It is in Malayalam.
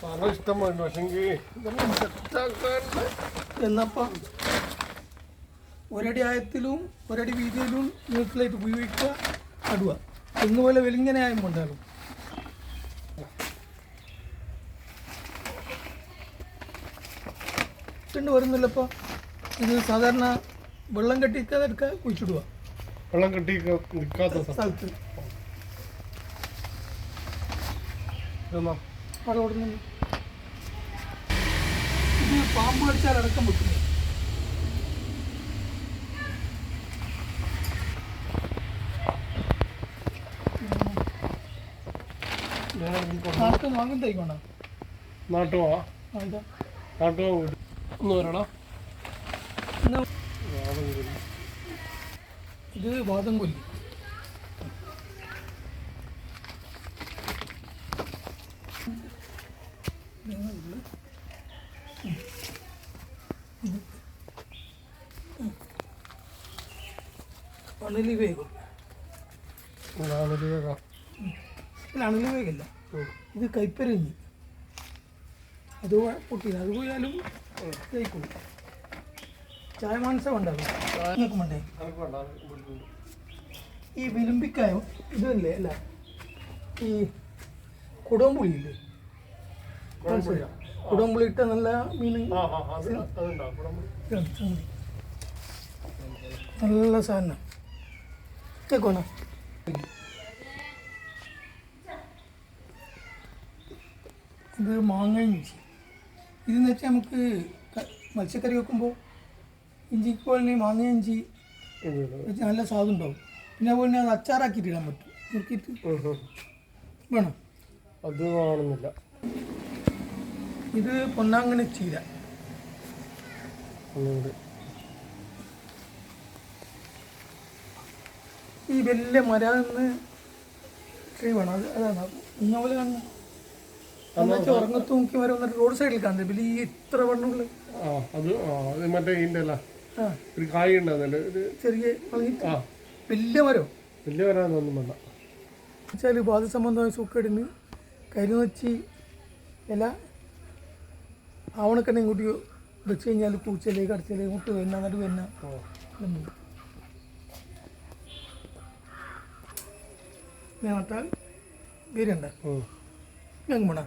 സ്ഥലം ഇഷ്ടമാണ് പക്ഷെങ്കിൽ എന്നപ്പം ഒരടി ആയത്തിലും ഒരടി വീതിയിലും നീളത്തിലായിട്ട് ഉപയോഗിക്കുക നടുക. ഇന്നുപോലെ വെലിങ്ങനെ ആയും കൊണ്ടാലും ഇട്ടുണ്ട് വരുന്നില്ലപ്പോൾ ഇത് സാധാരണ വെള്ളം കെട്ടിക്കാതെ എടുക്കുക കുഴിച്ചിടുക. വെള്ളം കെട്ടി നിൽക്കാത്ത സ്ഥലം സ്ഥലത്ത്. ഇതെന്നാ. ഇത് പാമ്പ് കടിച്ചാൽ അടക്കം വെക്കുന്നത് നാട്ടിൽ വാങ്ങും തൈക്കോണ നാട്ടുവാ ഇതാ. നാട്ടുവാ വീട്. ഒന്ന് വരണോ? ഇത് വാദം കൊല്ലി. അണലി വേഗം നാളെ ഇല്ല അണലി വേഗമില്ല ഇത് കൈപ്പരഞ്ഞി. അത് പൊട്ടില്ല അത് പോയാലും തേക്കും ചായ മാനസം ഉണ്ടാകും വേണ്ടേ ഈ വിലുമ്പിക്കായ? ഇതല്ലേ അല്ല. ഈ കുടംപുളിയില്ലേ കുടംപുളിയാ? കുടംപുളി ഇട്ട നല്ല മീൻ. നല്ല സാധനം. കേക്കോണ ഇത് മാങ്ങ ഇഞ്ചി. ഇതെന്ന് വെച്ചാൽ നമുക്ക് മത്സ്യക്കറി വെക്കുമ്പോൾ ഇഞ്ചിക്ക് പോലെ മാങ്ങ ഇഞ്ചി. നല്ല സ്വാദം ഉണ്ടാവും. പിന്നെ അതുപോലെ തന്നെ അത് അച്ചാറാക്കിയിട്ട് ഇടാൻ പറ്റും. നോക്കിയിട്ട്. വേണം? അത് കാണുന്നില്ല ഇത് പൊന്നാങ്കണി ചീര. ഈ വലിയ മരന്ന് ട്രീ വേണം. അത് അതാണ്. ഇന്ന പോലെ കാണുന്നത് എന്നുവെച്ചാൽ ഉറങ്ങത്ത് നോക്കി വരെ വന്നിട്ട് റോഡ് സൈഡിൽ കാണുന്നത്. വലിയ ഇത്ര വണ്ണുള്ള. ആ അത് ആ അത് മറ്റേ ഇതിന്റെ അല്ല. ആ. ഒരു കായ് ഉണ്ടാകുന്നല്ലേ ഒരു ചെറിയ വലിയ മരം. വലിയ വരാനൊന്നും വേണ്ട. വെച്ചാൽ ബാധ സംബന്ധമായ സൂക്കേടിന് കരിനൊച്ചി ഇല ആവണക്കണ്ണയും ഇങ്ങോട്ട് വെച്ച് കഴിഞ്ഞാൽ പൂച്ചയിലെ കടച്ചിലെ ഇങ്ങോട്ട് വരുന്ന എന്നിട്ട് വരുന്ന. ഞാൻ നട്ടാൽ വീരുണ്ട. ഉം. ഞങ്ങൾ